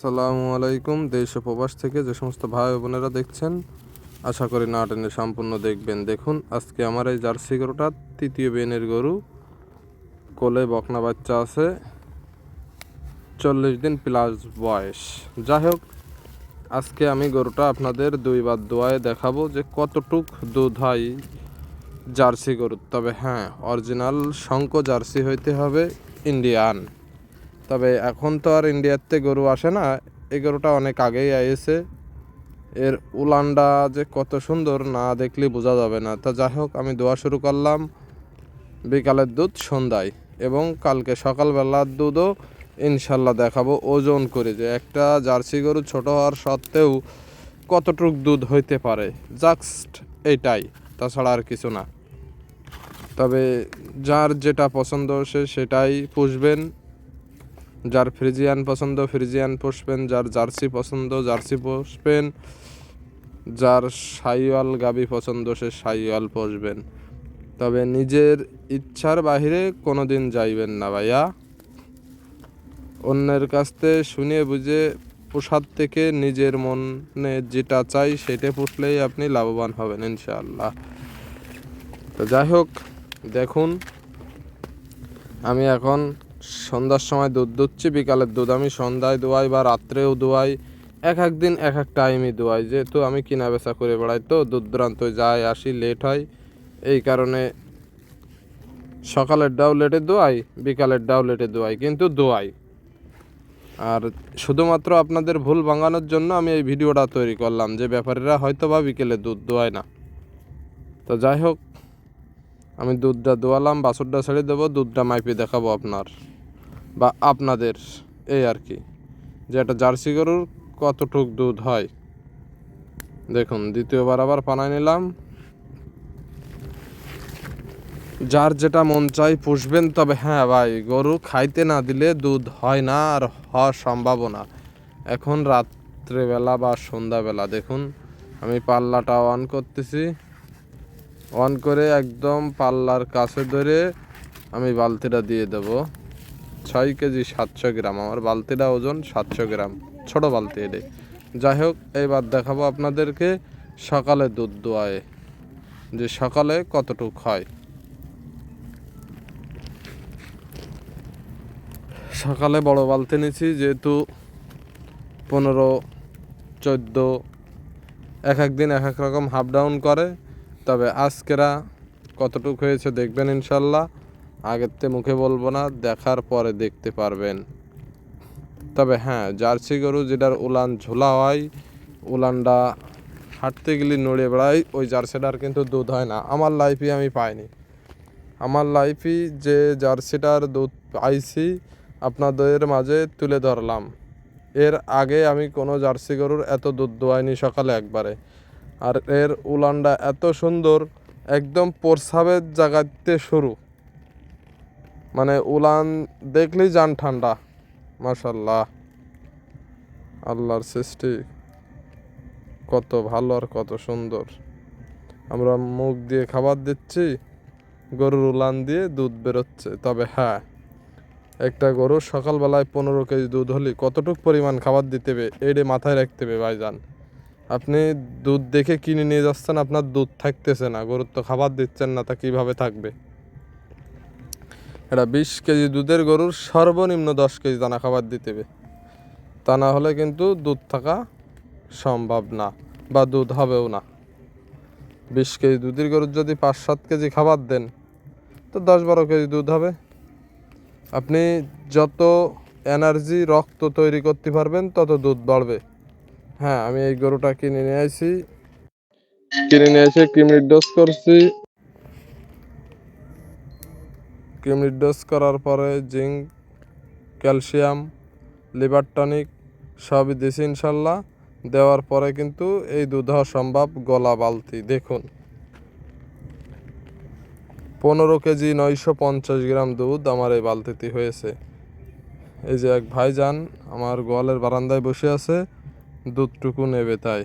আসসালামু আলাইকুম, দেশ ও প্রবাস থেকে যে সমস্ত ভাই বোনেরা দেখছেন, আশা করি না টেনে সম্পূর্ণ দেখবেন। দেখুন, আজকে আমার এই জার্সি গরুটা তৃতীয় বেনের গরু। কোলে বকনা বাচ্চা আছে, চল্লিশ দিন প্লাস বয়স। যাই হোক, আজকে আমি গরুটা আপনাদের দুইবার দোয়ায় দেখাবো যে কতটুক দুধ হয় জার্সি গরুর। তবে হ্যাঁ অরিজিনাল শঙ্ক জার্সি হইতে হবে ইন্ডিয়ান। তবে এখন তো আর ইন্ডিয়াতে গরু আসে না। এই গরুটা অনেক আগেই আইছে। এর উলানটা যে কত সুন্দর, না দেখলে বোঝা যাবে না। তা যাই হোক, আমি দোয়া শুরু করলাম। বিকালের দুধ সন্ধ্যায় এবং কালকে সকালবেলার দুধও ইনশাল্লাহ দেখাবো ওজন করে যে একটা জার্সি গরু ছোট হওয়ার সত্ত্বেও কতটুক দুধ হইতে পারে। জাস্ট এইটাই তাছাড়া আর কিছু না। তবে যার যেটা পছন্দ সে সেটাই পুষবেন। যার ফ্রিজিয়ান পছন্দ, ফ্রিজিয়ান পোষবেন, যার জার্সি পছন্দ, জার্সি পোষবেন, যার সাইওয়াল গাবি পছন্দ, সে সাইওয়াল পোষবেন। তবে নিজের ইচ্ছার বাহিরে কোনো দিন যাইবেন না ভাইয়া। অন্যের কাছ থেকে শুনে বুঝে পোষার থেকে নিজের মনে যেটা চাই সেটা পুষলেই আপনি লাভবান হবেন ইনশাআল্লাহ। তো যাই হোক, দেখুন, আমি এখন সন্ধ্যার সময় দুধ দুচ্ছি, বিকালের দুধ আমি সন্ধ্যায় দোয়াই বা রাত্রেও দোয়াই। এক এক দিন, এক এক টাইমই দোয়াই। যেহেতু আমি কিনা বেচা করে বেড়াই তো দূর দূরান্ত যাই, আসি লেট হয়। এই কারণে সকালের ডাও লেটে দোয়াই, বিকালের ডাও লেটে দোয়াই, কিন্তু দোয়াই। আর শুধুমাত্র আপনাদের ভুল ভাঙানোর জন্য আমি এই ভিডিওটা তৈরি করলাম, যে ব্যাপারীরা হয়তো বা বিকেলে দুধ দোয়ায় না। তো যাই হোক, আমি দুধটা দোয়ালাম বাছুরটা ছেড়ে দেবো, দুধটা মাইপে দেখাবো আপনার। বা আপনাদের এই আর কি, যে একটা জার্সি গরুর কতটুক দুধ হয়। দেখুন, দ্বিতীয়বার আবার পানায় নিলাম। যার যেটা মন চাই পুষবেন, তবে হ্যাঁ ভাই, গরু খাইতে না দিলে দুধ হয় না আর হওয়ার সম্ভাবনা। এখন রাত্রেবেলা বা সন্ধ্যাবেলা, দেখুন, আমি পাল্লাটা অন করতেছি। অন করে একদম পাল্লার কাছে ধরে আমি বালতিটা দিয়ে দেব। ছয় কেজি সাতশো গ্রাম। আমার বালতিটা ওজন সাতশো গ্রাম। ছোট বালতি এটাই যাই হোক, এইবার দেখাবো আপনাদেরকে সকালে দুধ দোয়ায়, যে সকালে কতটুক হয়। সকালে বড় বালতি নিয়েছি, যেহেতু পনেরো, চোদ্দ, এক এক দিন এক এক রকম হাফ ডাউন করে। তবে আজকেরা কতটুকু হয়েছে দেখবেন ইনশাল্লাহ। আগের থেকে মুখে বলব না, দেখার পরে দেখতে পারবেন। তবে হ্যাঁ জার্সি গরু যেটার উলান ঝোলা হয়, উলানটা হাঁটতে গেলে নড়ে বেড়াই ওই জার্সিটার কিন্তু দুধ হয় না। আমার লাইফে আমি পাইনি। আমার লাইফে যে জার্সিটার দুধ পাইছি, আপনাদের মাঝে তুলে ধরলাম। এর আগে আমি কোনো জার্সি গরুর এত দুধ দোয়াইনি সকালে একবারে। আর এর উলানটা এত সুন্দর, একদম প্রসাবের জায়গাতে শুরু। মানে উলান দেখলেই যান ঠান্ডা, মাশাল্লাহ। আল্লাহর সৃষ্টি কত ভালো আর কত সুন্দর। আমরা মুখ দিয়ে খাবার দিচ্ছি, গরুর উলান দিয়ে দুধ বেরোচ্ছে। তবে হ্যাঁ একটা গরু সকালবেলায় পনেরো কেজি দুধ হলে কতটুক পরিমাণ খাবার দিতে হবে, এডে মাথায় রাখতে হবে ভাইজান। আপনি দুধ দেখে কিনে নিয়ে যাচ্ছেন, আপনার দুধ থাকতেছে না, গরুর তো খাবার দিচ্ছেন না, তা কীভাবে থাকবে? এটা বিশ কেজি দুধের গরুর সর্বনিম্ন দশ কেজি দানা খাবার দিতে হবে। তা না হলে কিন্তু দুধ থাকা সম্ভব না বা দুধ হবেও না। বিশ কেজি দুধের গরুর যদি পাঁচ সাত কেজি খাবার দেন, তো দশ বারো কেজি দুধ হবে। আপনি যত এনার্জি, রক্ত তৈরি করতে পারবেন, তত দুধ বাড়বে। হ্যাঁ আমি এই গরুটা কিনে নিয়ে আসি কিনে নিয়ে এসে কিমির ডোজ করছি। কিমির ডোজ করার পরে জিঙ্ক, ক্যালসিয়াম, লিভার টনিক সবই দিছি ইনশাল্লাহ। দেওয়ার পরে কিন্তু এই দুধ সম্ভব গলা বালতি, দেখুন। পনেরো কেজি নয়শো পঞ্চাশ গ্রাম দুধ আমার এই বালতিতে হয়েছে। এই যে এক ভাইজান আমার গোয়ালের বারান্দায় বসে আছে, দুধটুকু নেবে তাই।